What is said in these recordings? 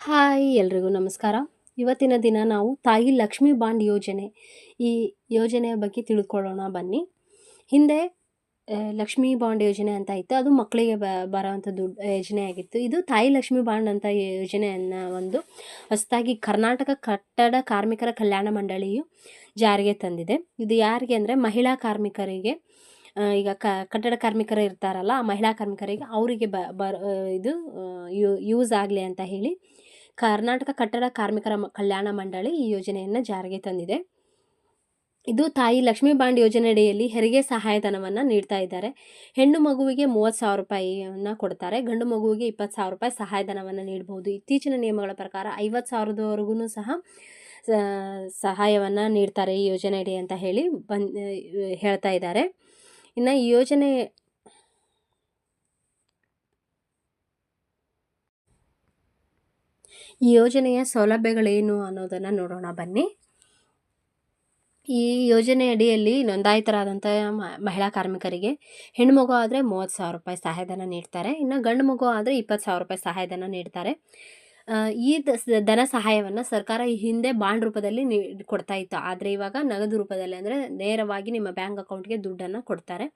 Hi ಎಲ್ರಿಗೂ ನಮಸ್ಕಾರ. ಇವತ್ತಿನ ದಿನ ನಾವು ತಾಯಿ ಲಕ್ಷ್ಮಿ ಬಾಂಡ್ ಯೋಜನೆ, ಈ ಯೋಜನೆಯ ಬಗ್ಗೆ ತಿಳ್ಕೊಳ್ಳೋಣ ಬನ್ನಿ. ಹಿಂದೆ ಲಕ್ಷ್ಮಿ ಬಾಂಡ್ ಯೋಜನೆ ಅಂತ ಇತ್ತು. ಅದು ಮಕ್ಕಳಿಗೆ ಬ ಬರೋವಂಥ ದುಡ್ಡು ಯೋಜನೆ ಆಗಿತ್ತು. ಇದು ತಾಯಿ ಲಕ್ಷ್ಮಿ ಬಾಂಡ್ ಅಂತ ಯೋಜನೆಯನ್ನು ಒಂದು ಹೊಸದಾಗಿ ಕರ್ನಾಟಕ ಕಟ್ಟಡ ಕಾರ್ಮಿಕರ ಕಲ್ಯಾಣ ಮಂಡಳಿಯು ಜಾರಿಗೆ ತಂದಿದೆ. ಇದು ಯಾರಿಗೆ ಅಂದರೆ ಮಹಿಳಾ ಕಾರ್ಮಿಕರಿಗೆ ಈಗ ಕ, ಕಟ್ಟಡ ಕಾರ್ಮಿಕರು ಇರ್ತಾರಲ್ಲ, ಆ ಮಹಿಳಾ ಕಾರ್ಮಿಕರಿಗೆ ಅವರಿಗೆ ಬ ಬರ ಇದು ಯೂಸ್ ಆಗಲಿ ಅಂತ ಹೇಳಿ ಕರ್ನಾಟಕ ಕಟ್ಟಡ ಕಾರ್ಮಿಕರ ಕಲ್ಯಾಣ ಮಂಡಳಿ ಈ ಯೋಜನೆಯನ್ನು ಜಾರಿಗೆ ತಂದಿದೆ. ಇದು ತಾಯಿ ಲಕ್ಷ್ಮೀ ಬಾಂಡ್ ಯೋಜನೆಯಡಿಯಲ್ಲಿ ಹೆರಿಗೆ ಸಹಾಯಧನವನ್ನು ನೀಡ್ತಾ ಇದ್ದಾರೆ. ಹೆಣ್ಣು ಮಗುವಿಗೆ ಮೂವತ್ತು ಸಾವಿರ ರೂಪಾಯಿಯನ್ನು ಕೊಡ್ತಾರೆ. ಗಂಡು ಮಗುವಿಗೆ ಇಪ್ಪತ್ತು ಸಾವಿರ ರೂಪಾಯಿ ಸಹಾಯಧನವನ್ನು ನೀಡಬಹುದು ಇತ್ತೀಚಿನ ನಿಯಮಗಳ ಪ್ರಕಾರ ಐವತ್ತು ಸಾವಿರದವರೆಗೂ ಸಹ ಸಹಾಯವನ್ನು ನೀಡ್ತಾರೆ ಈ ಯೋಜನೆ ಅಡಿ ಅಂತ ಹೇಳಿ ಬನ್ ಹೇಳ್ತಾ ಇದ್ದಾರೆ. ಇನ್ನು ಈ ಯೋಜನೆ ಈ ಯೋಜನೆಯ ಸೌಲಭ್ಯಗಳೇನು ಅನ್ನೋದನ್ನು ನೋಡೋಣ ಬನ್ನಿ. ಈ ಯೋಜನೆ ಅಡಿಯಲ್ಲಿ ನೋಂದಾಯಿತರಾದಂಥ ಮಹಿಳಾ ಕಾರ್ಮಿಕರಿಗೆ ಹೆಣ್ಣು ಮಗು ಆದರೆ ಮೂವತ್ತು ಸಾವಿರ ರೂಪಾಯಿ ಸಹಾಯಧನ ನೀಡ್ತಾರೆ. ಇನ್ನು ಗಂಡು ಮಗು ಆದರೆ ಇಪ್ಪತ್ತು ಸಾವಿರ ರೂಪಾಯಿ ಸಹಾಯಧನ ನೀಡ್ತಾರೆ. ಈ ಧನ ಸಹಾಯವನ್ನು ಸರ್ಕಾರ ಈ ಹಿಂದೆ ಬಾಂಡ್ ರೂಪದಲ್ಲಿ ನೀ ಕೊಡ್ತಾ ಇತ್ತು. ಆದರೆ ಇವಾಗ ನಗದು ರೂಪದಲ್ಲಿ ಅಂದರೆ ನೇರವಾಗಿ ನಿಮ್ಮ ಬ್ಯಾಂಕ್ ಅಕೌಂಟ್ಗೆ ದುಡ್ಡನ್ನು ಕೊಡ್ತಾರೆ.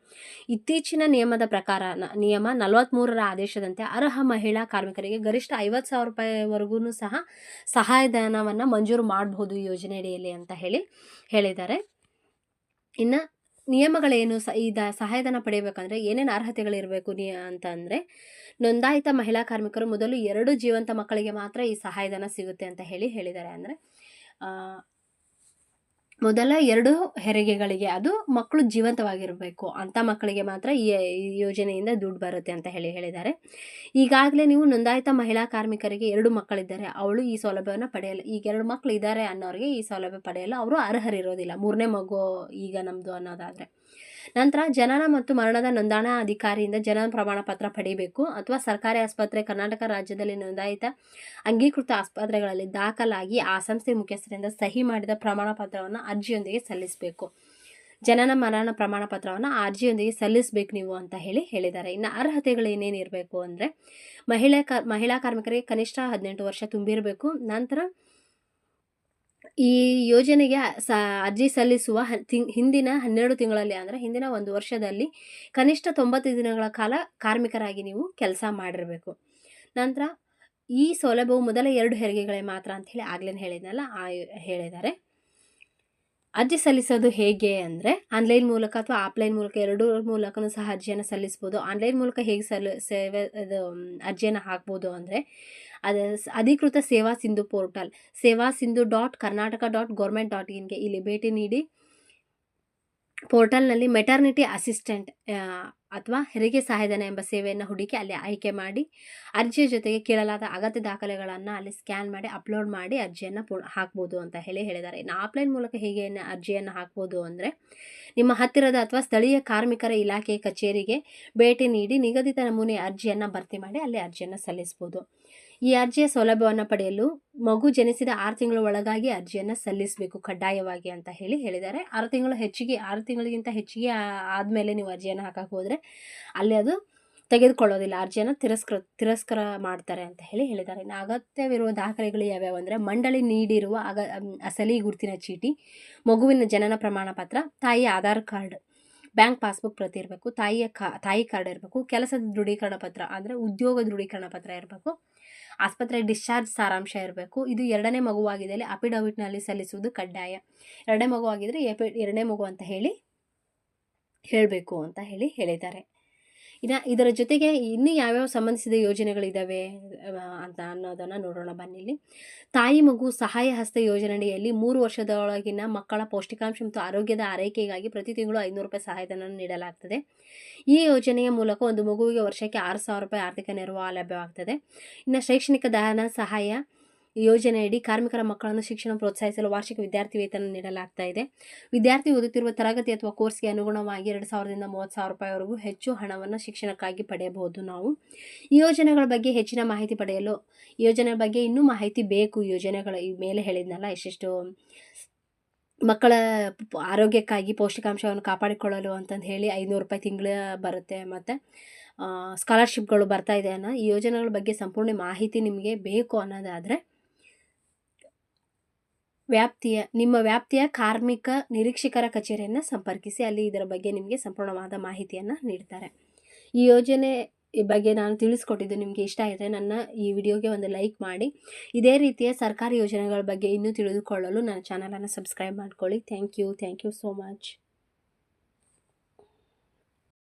ಇತ್ತೀಚಿನ ನಿಯಮದ ಪ್ರಕಾರ ನಿಯಮ ನಲವತ್ತ್ಮೂರರ ಆದೇಶದಂತೆ ಅರ್ಹ ಮಹಿಳಾ ಕಾರ್ಮಿಕರಿಗೆ ಗರಿಷ್ಠ ಐವತ್ತು ಸಾವಿರ ರೂಪಾಯಿವರೆಗೂ ಸಹ ಸಹಾಯಧನವನ್ನು ಮಂಜೂರು ಮಾಡಬಹುದು ಯೋಜನೆಯಡಿಯಲ್ಲಿ ಅಂತ ಹೇಳಿ ಹೇಳಿದ್ದಾರೆ. ಇನ್ನು ನಿಯಮಗಳೇನು ಸ ಈ ದ ಸಹಾಯಧನ ಪಡೆಯಬೇಕಂದ್ರೆ ಏನೇನು ಅರ್ಹತೆಗಳಿರಬೇಕು ನೀ ಅಂತ ಅಂದರೆ ನೋಂದಾಯಿತ ಮಹಿಳಾ ಕಾರ್ಮಿಕರು ಮೊದಲು ಎರಡು ಜೀವಂತ ಮಕ್ಕಳಿಗೆ ಮಾತ್ರ ಈ ಸಹಾಯಧನ ಸಿಗುತ್ತೆ ಅಂತ ಹೇಳಿ ಹೇಳಿದ್ದಾರೆ. ಅಂದರೆ ಮೊದಲ ಎರಡು ಹೆರಿಗೆಗಳಿಗೆ ಅದು ಮಕ್ಕಳು ಜೀವಂತವಾಗಿರಬೇಕು. ಅಂಥ ಮಕ್ಕಳಿಗೆ ಮಾತ್ರ ಈ ಯೋಜನೆಯಿಂದ ದುಡ್ಡು ಬರುತ್ತೆ ಅಂತ ಹೇಳಿ ಹೇಳಿದ್ದಾರೆ. ಈಗಾಗಲೇ ನೀವು ನೋಂದಾಯಿತ ಮಹಿಳಾ ಕಾರ್ಮಿಕರಿಗೆ ಎರಡು ಮಕ್ಕಳಿದ್ದಾರೆ. ಅವಳು ಈ ಸೌಲಭ್ಯವನ್ನು ಪಡೆಯಲ್ಲ. ಈಗ ಎರಡು ಮಕ್ಕಳು ಇದ್ದಾರೆ ಅನ್ನೋರಿಗೆ ಈ ಸೌಲಭ್ಯ ಪಡೆಯಲು ಅವರು ಅರ್ಹರಿರೋದಿಲ್ಲ. ಮೂರನೇ ಮಗು ಈಗ ನಮ್ಮದು ಅನ್ನೋದಾದರೆ. ನಂತರ ಜನನ ಮತ್ತು ಮರಣದ ನೋಂದಣಾ ಅಧಿಕಾರಿಯಿಂದ ಜನನ ಪ್ರಮಾಣ ಪತ್ರ ಪಡೆಯಬೇಕು ಅಥವಾ ಸರ್ಕಾರಿ ಆಸ್ಪತ್ರೆ ಕರ್ನಾಟಕ ರಾಜ್ಯದಲ್ಲಿ ನೋಂದಾಯಿತ ಅಂಗೀಕೃತ ಆಸ್ಪತ್ರೆಗಳಲ್ಲಿ ದಾಖಲಾಗಿ ಆ ಸಂಸ್ಥೆ ಮುಖ್ಯಸ್ಥರಿಂದ ಸಹಿ ಮಾಡಿದ ಪ್ರಮಾಣ ಪತ್ರವನ್ನು ಅರ್ಜಿಯೊಂದಿಗೆ ಸಲ್ಲಿಸಬೇಕು. ಜನನ, ಮರಣ ಪ್ರಮಾಣ ಪತ್ರವನ್ನು ಅರ್ಜಿಯೊಂದಿಗೆ ಸಲ್ಲಿಸಬೇಕು ನೀವು ಅಂತ ಹೇಳಿ ಹೇಳಿದ್ದಾರೆ. ಇನ್ನು ಅರ್ಹತೆಗಳು ಏನೇನು ಇರಬೇಕು ಅಂದರೆ ಮಹಿಳೆ ಕ, ಮಹಿಳಾ ಕಾರ್ಮಿಕರಿಗೆ ಕನಿಷ್ಠ ಹದಿನೆಂಟು ವರ್ಷ ತುಂಬಿರಬೇಕು. ನಂತರ ಈ ಯೋಜನೆಗೆ ಸ, ಅರ್ಜಿ ಸಲ್ಲಿಸುವ ತಿಂಗ್ ಹಿಂದಿನ ಹನ್ನೆರಡು ತಿಂಗಳಲ್ಲಿ ಅಂದರೆ ಹಿಂದಿನ ಒಂದು ವರ್ಷದಲ್ಲಿ ಕನಿಷ್ಠ ತೊಂಬತ್ತು ದಿನಗಳ ಕಾಲ ಕಾರ್ಮಿಕರಾಗಿ ನೀವು ಕೆಲಸ ಮಾಡಿರಬೇಕು. ನಂತರ ಈ ಸೌಲಭ್ಯವು ಮೊದಲ ಎರಡು ಹೆರಿಗೆಗಳೇ ಮಾತ್ರ ಅಂತ ಹೇಳಿ ಆಗ್ಲೇ ಹೇಳಿದ್ನಲ್ಲ, ಆ ಹೇಳಿದ್ದಾರೆ. ಅರ್ಜಿ ಸಲ್ಲಿಸೋದು ಹೇಗೆ ಅಂದರೆ ಆನ್ಲೈನ್ ಮೂಲಕ ಅಥವಾ ಆಫ್ಲೈನ್ ಮೂಲಕ ಎರಡೂ ಮೂಲಕನೂ ಸಹ ಅರ್ಜಿಯನ್ನು ಸಲ್ಲಿಸ್ಬೋದು. ಆನ್ಲೈನ್ ಮೂಲಕ ಹೇಗೆ ಸಲ್, ಸೇವೆ, ಇದು, ಅರ್ಜಿಯನ್ನು ಹಾಕ್ಬೋದು ಅಂದರೆ ಅದು ಅಧಿಕೃತ Seva Sindhu portal. Seva Sindhu dot Karnataka dot government dot ಇನ್ಗೆ ಇಲ್ಲಿ ಭೇಟಿ ನೀಡಿ. ಪೋರ್ಟಲ್ನಲ್ಲಿ ಮೆಟರ್ನಿಟಿ ಅಸಿಸ್ಟೆಂಟ್ ಅಥವಾ ಹೆರಿಗೆ ಸಹಾಯಧನ ಎಂಬ ಸೇವೆಯನ್ನು ಹುಡುಕಿ ಅಲ್ಲಿ ಆಯ್ಕೆ ಮಾಡಿ. ಅರ್ಜಿಯ ಜೊತೆಗೆ ಕೇಳಲಾದ ಅಗತ್ಯ ದಾಖಲೆಗಳನ್ನು ಅಲ್ಲಿ ಸ್ಕ್ಯಾನ್ ಮಾಡಿ, ಅಪ್ಲೋಡ್ ಮಾಡಿ ಅರ್ಜಿಯನ್ನು ಪು, ಹಾಕ್ಬೋದು ಅಂತ ಹೇಳಿ ಹೇಳಿದ್ದಾರೆ. ಇನ್ನು ಆಫ್ಲೈನ್ ಮೂಲಕ ಹೇಗೆ ಅರ್ಜಿಯನ್ನು ಹಾಕ್ಬೋದು ಅಂದರೆ, ನಿಮ್ಮ ಹತ್ತಿರದ ಅಥವಾ ಸ್ಥಳೀಯ ಕಾರ್ಮಿಕರ ಇಲಾಖೆಯ ಕಚೇರಿಗೆ ಭೇಟಿ ನೀಡಿ ನಿಗದಿತ ನಮೂನೆಯ ಅರ್ಜಿಯನ್ನು ಭರ್ತಿ ಮಾಡಿ ಅಲ್ಲಿ ಅರ್ಜಿಯನ್ನು ಸಲ್ಲಿಸ್ಬೋದು. ಈ ಅರ್ಜಿಯ ಸೌಲಭ್ಯವನ್ನು ಪಡೆಯಲು ಮಗು ಜನಿಸಿದ ಆರು ತಿಂಗಳ ಒಳಗಾಗಿ ಅರ್ಜಿಯನ್ನು ಸಲ್ಲಿಸಬೇಕು ಕಡ್ಡಾಯವಾಗಿ ಅಂತ ಹೇಳಿ ಹೇಳಿದ್ದಾರೆ. ಆರು ತಿಂಗಳು ಹೆಚ್ಚಿಗೆ, ಆರು ತಿಂಗಳಿಗಿಂತ ಹೆಚ್ಚಿಗೆ ಆದಮೇಲೆ ನೀವು ಅರ್ಜಿಯನ್ನು ಹಾಕಕ್ಕೆ ಹೋದರೆ ಅಲ್ಲಿ ಅದು ತೆಗೆದುಕೊಳ್ಳೋದಿಲ್ಲ. ಅರ್ಜಿಯನ್ನು ತಿರಸ್ಕೃ, ತಿರಸ್ಕಾರ ಮಾಡ್ತಾರೆ ಅಂತ ಹೇಳಿ ಹೇಳಿದ್ದಾರೆ. ಇನ್ನು ಅಗತ್ಯವಿರುವ ದಾಖಲೆಗಳು ಯಾವ್ಯಾವು ಅಂದರೆ ಮಂಡಳಿ ನೀಡಿರುವ ಅಗ ಅಸಲಿ ಗುರುತಿನ ಚೀಟಿ, ಮಗುವಿನ ಜನನ ಪ್ರಮಾಣ ಪತ್ರ, ತಾಯಿಯ ಆಧಾರ್ ಕಾರ್ಡ್, ಬ್ಯಾಂಕ್ ಪಾಸ್ಬುಕ್ ಪ್ರತಿ ಇರಬೇಕು, ತಾಯಿಯ ಕಾ, ತಾಯಿ ಕಾರ್ಡ್ ಇರಬೇಕು, ಕೆಲಸದ ದೃಢೀಕರಣ ಪತ್ರ ಅಂದರೆ ಉದ್ಯೋಗ ದೃಢೀಕರಣ ಪತ್ರ ಇರಬೇಕು. ಆಸ್ಪತ್ರೆ ಡಿಸ್ಚಾರ್ಜ್ ಸಾರಾಂಶ ಇರಬೇಕು. ಇದು ಎರಡನೇ ಮಗುವಾಗಿದ್ದಲ್ಲಿ ಅಫಿಡವಿಟ್ನಲ್ಲಿ ಸಲ್ಲಿಸುವುದು ಕಡ್ಡಾಯ. ಎರಡನೇ ಮಗುವಾಗಿದ್ದರೆ ಎಪಿ, ಎರಡನೇ ಮಗು ಅಂತ ಹೇಳಿ ಹೇಳಬೇಕು ಅಂತ ಹೇಳಿ ಹೇಳಿದ್ದಾರೆ. ಇನ್ನು ಇದರ ಜೊತೆಗೆ ಇನ್ನೂ ಯಾವ್ಯಾವ ಸಂಬಂಧಿಸಿದ ಯೋಜನೆಗಳಿದ್ದಾವೆ ಅಂತ ಅನ್ನೋದನ್ನು ನೋಡೋಣ ಬನ್ನಿಲ್ಲಿ ತಾಯಿ ಮಗು ಸಹಾಯ ಹಸ್ತ ಯೋಜನೆಯಲ್ಲಿ ಮೂರು ವರ್ಷದೊಳಗಿನ ಮಕ್ಕಳ ಪೌಷ್ಟಿಕಾಂಶ ಮತ್ತು ಆರೋಗ್ಯದ ಆರೈಕೆಗಾಗಿ ಪ್ರತಿ ತಿಂಗಳು ಐನೂರು ರೂಪಾಯಿ ಸಹಾಯಧನ ನೀಡಲಾಗ್ತದೆ. ಈ ಯೋಜನೆಯ ಮೂಲಕ ಒಂದು ಮಗುವಿಗೆ ವರ್ಷಕ್ಕೆ ಆರು ಸಾವಿರ ರೂಪಾಯಿ ಆರ್ಥಿಕ ನೆರವು ಲಭ್ಯವಾಗ್ತದೆ. ಇನ್ನು ಶೈಕ್ಷಣಿಕ ದಾನ ಸಹಾಯ ಯೋಜನೆಯಡಿ ಕಾರ್ಮಿಕರ ಮಕ್ಕಳನ್ನು ಶಿಕ್ಷಣ ಪ್ರೋತ್ಸಾಹಿಸಲು ವಾರ್ಷಿಕ ವಿದ್ಯಾರ್ಥಿ ವೇತನ ನೀಡಲಾಗ್ತಾ ಇದೆ. ವಿದ್ಯಾರ್ಥಿ ಓದುತ್ತಿರುವ ತರಗತಿ ಅಥವಾ ಕೋರ್ಸ್ಗೆ ಅನುಗುಣವಾಗಿ ಎರಡು ಸಾವಿರದಿಂದ ಮೂವತ್ತು ಸಾವಿರ ರೂಪಾಯಿವರೆಗೂ ಹೆಚ್ಚು ಹಣವನ್ನು ಶಿಕ್ಷಣಕ್ಕಾಗಿ ಪಡೆಯಬಹುದು ನಾವು. ಈ ಯೋಜನೆಗಳ ಬಗ್ಗೆ ಹೆಚ್ಚಿನ ಮಾಹಿತಿ ಪಡೆಯಲು ಯೋಜನೆ ಬಗ್ಗೆ ಇನ್ನೂ ಮಾಹಿತಿ ಬೇಕು ಯೋಜನೆಗಳ ಈ ಮೇಲೆ ಹೇಳಿದ್ನಲ್ಲ, ಎಷ್ಟೆಷ್ಟು ಮಕ್ಕಳ ಆರೋಗ್ಯಕ್ಕಾಗಿ ಪೌಷ್ಟಿಕಾಂಶವನ್ನು ಕಾಪಾಡಿಕೊಳ್ಳಲು ಅಂತಂದು ಹೇಳಿ ಐನೂರು ರೂಪಾಯಿ ತಿಂಗಳ ಬರುತ್ತೆ ಮತ್ತು ಸ್ಕಾಲರ್ಶಿಪ್ಗಳು ಬರ್ತಾ ಇದೆ ಅನ್ನೋ ಈ ಯೋಜನೆಗಳ ಬಗ್ಗೆ ಸಂಪೂರ್ಣ ಮಾಹಿತಿ ನಿಮಗೆ ಬೇಕು ಅನ್ನೋದಾದರೆ ವ್ಯಾಪ್ತಿಯ, ನಿಮ್ಮ ವ್ಯಾಪ್ತಿಯ ಕಾರ್ಮಿಕ ನಿರೀಕ್ಷಕರ ಕಚೇರಿಯನ್ನು ಸಂಪರ್ಕಿಸಿ, ಅಲ್ಲಿ ಇದರ ಬಗ್ಗೆ ನಿಮಗೆ ಸಂಪೂರ್ಣವಾದ ಮಾಹಿತಿಯನ್ನು ನೀಡ್ತಾರೆ. ಈ ಯೋಜನೆ ಬಗ್ಗೆ ನಾನು ತಿಳಿಸ್ಕೊಟ್ಟಿದ್ದು ನಿಮಗೆ ಇಷ್ಟ ಆದರೆ ನನ್ನ ಈ ವಿಡಿಯೋಗೆ ಒಂದು ಲೈಕ್ ಮಾಡಿ. ಇದೇ ರೀತಿಯ ಸರ್ಕಾರಿ ಯೋಜನೆಗಳ ಬಗ್ಗೆ ಇನ್ನೂ ತಿಳಿದುಕೊಳ್ಳಲು ನನ್ನ ಚಾನಲನ್ನು ಸಬ್ಸ್ಕ್ರೈಬ್ ಮಾಡ್ಕೊಳ್ಳಿ. Thank you thank you so much.